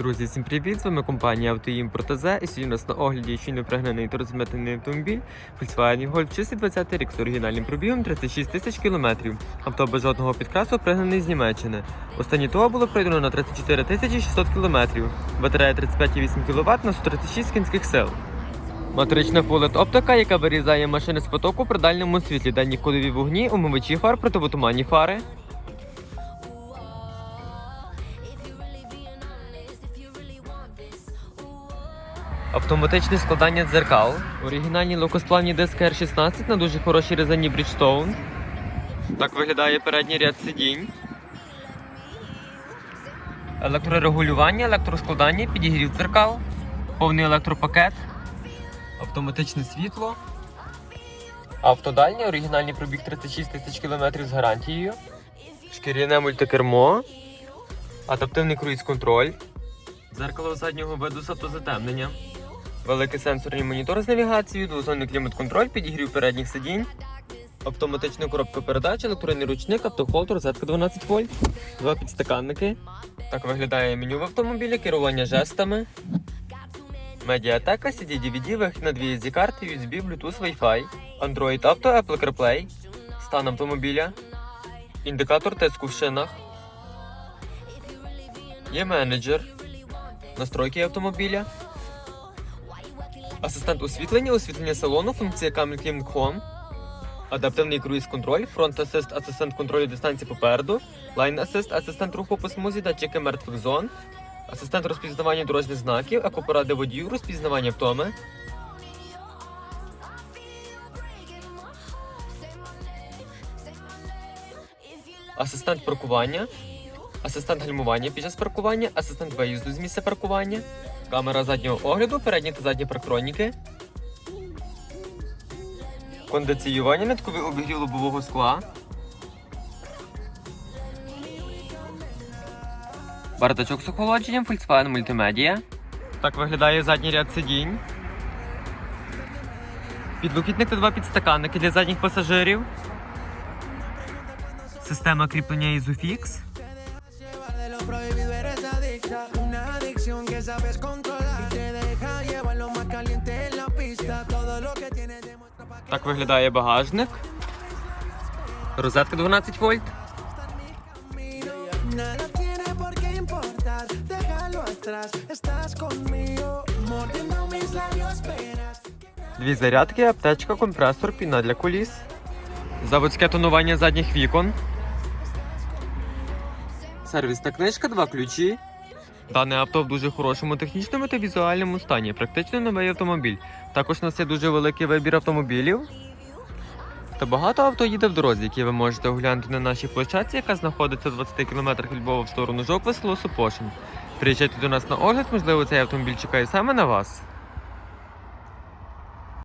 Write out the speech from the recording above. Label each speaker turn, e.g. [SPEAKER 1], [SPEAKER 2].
[SPEAKER 1] Друзі, всім привіт! З вами компанія «Автоімпорт АЗ» і сьогодні у нас на огляді щойно пригнаний та розмитнений автомобіль Volkswagen Golf 620 рік з оригінальним пробігом 36 тисяч кілометрів. Авто без жодного підкрасу пригнаний з Німеччини. Останнє того було пройдено на 34 тисячі 600 кілометрів. Батарея 35,8 кВт на 136 кінських сил. Матрична фулет оптика, яка вирізає машини з потоку при дальньому світлі, дані кодові вогні, умивачі фар, противотуманні фари. Автоматичне складання дзеркал. Оригінальні локосплавні диски R16 на дуже хорошій резині Bridgestone. Так виглядає передній ряд сидінь. Електрорегулювання, електроскладання, підігрів дзеркал, повний електропакет, автоматичне світло. Автодальня, оригінальний пробіг 36 тисяч кілометрів з гарантією. Шкіряне мультикермо, адаптивний круїз-контроль, дзеркало заднього виду з автозатемненням. Великий сенсорний монітор з навігацією, двозонний клімат-контроль, підігрів передніх сидінь, автоматична коробка передач, електронний ручник, автохолд, розетка 12 вольт, два підстаканники. Так виглядає меню в автомобілі, керування жестами, медіатека, CD-DVD, вихід на дві SD карти, USB, Bluetooth, Wi-Fi, Android Auto, Apple CarPlay, стан автомобіля, індикатор тиску в шинах, є менеджер, настройки автомобіля. Асистент освітлення, освітлення салону, функція Camel Climate Home, адаптивний круїз-контроль, фронт асист, асистент контролю дистанції попереду, лайн асист, асистент руху по смузі, датчики мертвих зон, асистент розпізнавання дорожніх знаків, екопоради водію, розпізнавання втоми. Асистент паркування, асистент гальмування під час паркування, асистент виїзду з місця паркування, камера заднього огляду, передні та задні парктроніки, кондиціювання, нитковий обігрів лобового скла, бардачок з охолодженням, Volkswagen мультимедіа. Так виглядає задній ряд сидінь. Підлокітник та два підстаканники для задніх пасажирів. Система кріплення Isofix.
[SPEAKER 2] Sabes controlar y te deja llevar lo más caliente en la pista. Todo lo que tienes demuestra pa' que
[SPEAKER 1] Так виглядає багажник. Розетка 12 вольт.
[SPEAKER 2] Nada tiene por qué importar, déjalo atrás. Estás conmigo, mordiendo mis labios, esperas.
[SPEAKER 1] Дві зарядки, аптечка, компресор, піна для коліс. Заводське тонування задніх вікон. Сервісна книжка, два ключі. Дане авто в дуже хорошому технічному та візуальному стані. Практично новий автомобіль. Також у нас є дуже великий вибір автомобілів. Та багато авто їде в дорозі, які ви можете оглянути на нашій площадці, яка знаходиться в 20 км від Львова в сторону Жоква, село. Приїжджайте до нас на огляд, можливо, цей автомобіль чекає саме на вас.